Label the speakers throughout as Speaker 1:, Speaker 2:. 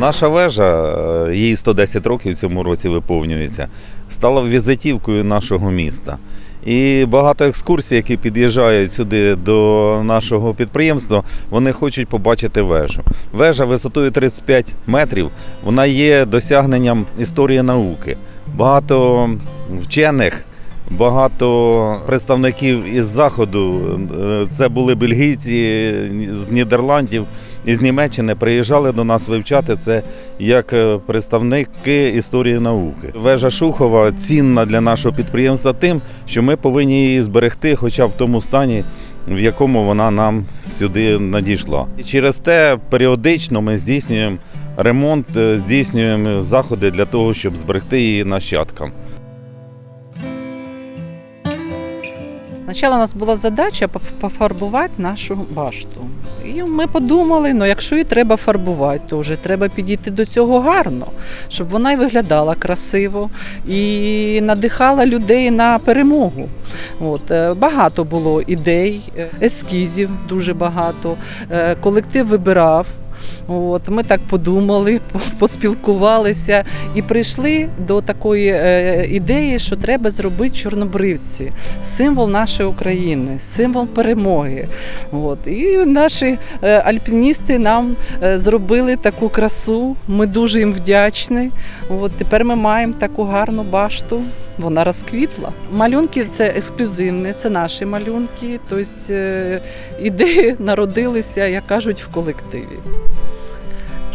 Speaker 1: Наша вежа, е, їй 110 років в цьому році виповнюється, стала візитівкою нашого міста. І багато екскурсій, які під'їжджають сюди до нашого підприємства, вони хочуть побачити вежу. Вежа висотою 35 метрів, вона є досягненням історії науки. Багато вчених, багато представників із заходу, е, це були бельгійці з Нідерландів, із Німеччини приїжджали до нас вивчати це як е, представники історії науки. Вежа Шухова цінна для нашого підприємства тим, що ми повинні її зберегти, хоча в тому стані, в якому вона нам сюди надійшла. І через те періодично ми здійснюємо ремонт, е, здійснюємо заходи для того, щоб зберегти її нащадкам.
Speaker 2: Спочатку у нас була задача пофарбувати нашу башту. І ми подумали, ну якщо її треба фарбувати, то вже треба підійти до цього гарно, щоб вона й виглядала красиво і надихала людей на перемогу. От, е, багато було ідей, е, ескізів дуже багато. Е, Колектив вибирав. От, ми так подумали, поспілкувалися і прийшли до такої е, ідеї, що треба зробити чорнобривці, символ нашої України, символ перемоги. От. І наші е, альпіністи нам е, зробили таку красу. Ми дуже їм вдячні. От, тепер ми маємо таку гарну башту. Вона розквітла. Малюнки це ексклюзивні, це наші малюнки. Тобто ідеї народилися, як кажуть, в колективі.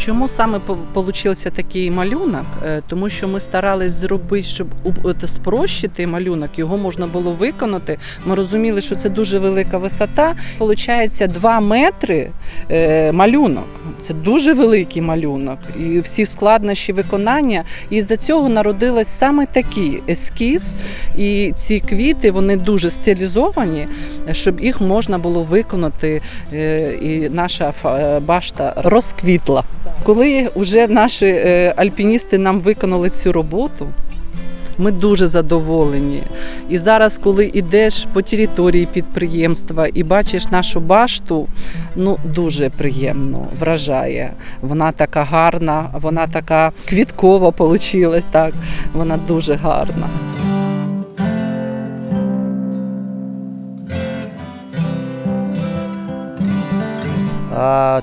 Speaker 2: Чому саме получився такий малюнок? Е, Тому що ми старались зробити, щоб спрощити малюнок, його можна було виконати. Ми розуміли, що це дуже велика висота. Получається 2 метри е, малюнок. Це дуже великий малюнок. І всі складнощі виконання. І з-за цього народилось саме такий ескіз. І ці квіти вони дуже стилізовані, щоб їх можна було виконати, е, і наша башта розквітла. Коли вже наші е, альпіністи нам виконали цю роботу, ми дуже задоволені. І зараз, коли йдеш по території підприємства і бачиш нашу башту, ну дуже приємно вражає. Вона така гарна, вона така квіткова вийшла, так. Вона дуже гарна.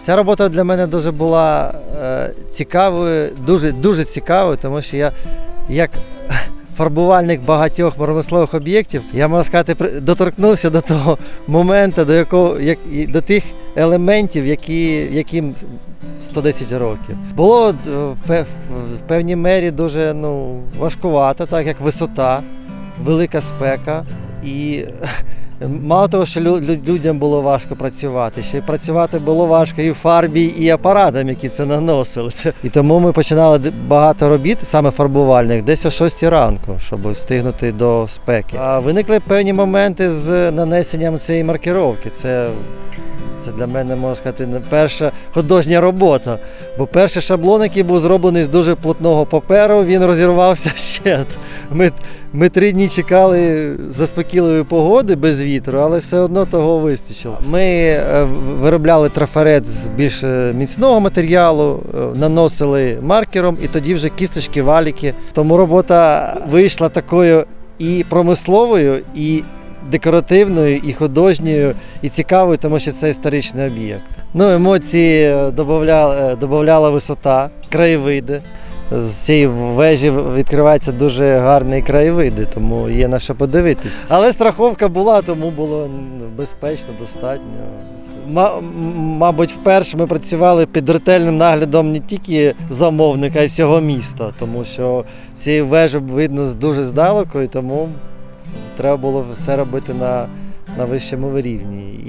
Speaker 3: Ця робота для мене дуже була е, цікавою, дуже, дуже цікавою, тому що я як фарбувальник багатьох промислових об'єктів, я можу сказати, доторкнувся до того моменту, до якого як, до тих елементів, які, яким 110 років. Було е, в певній мері дуже ну, важкувато, так як висота, велика спека і. Мало того, що лю- лю- людям було важко працювати, ще й працювати було важко і в фарбі, і апаратам, які це наносили. І тому ми починали багато робіт, саме фарбувальних, десь о 6 ранку, щоб встигнути до спеки. А виникли певні моменти з нанесенням цієї маркировки. Це, це для мене, можна сказати, перша художня робота. Бо перший шаблон, який був зроблений з дуже плотного паперу, він розірвався ще. Ми, ми три дні чекали заспокійливої погоди без вітру, але все одно того вистачило. Ми е, виробляли трафарет з більш е, міцного матеріалу, е, наносили маркером і тоді вже кісточки, валіки. Тому робота вийшла такою і промисловою, і декоративною, і художньою, і цікавою, тому що це історичний об'єкт. Ну, емоції додавала висота, краєвиди. З цієї вежі відкриваються дуже гарні краєвиди, тому є на що подивитись. Але страховка була, тому було безпечно, достатньо. Мабуть, вперше ми працювали під ретельним наглядом не тільки замовника, а й всього міста, тому що цієї вежі видно дуже здалеку, і тому треба було все робити на, на вищому рівні.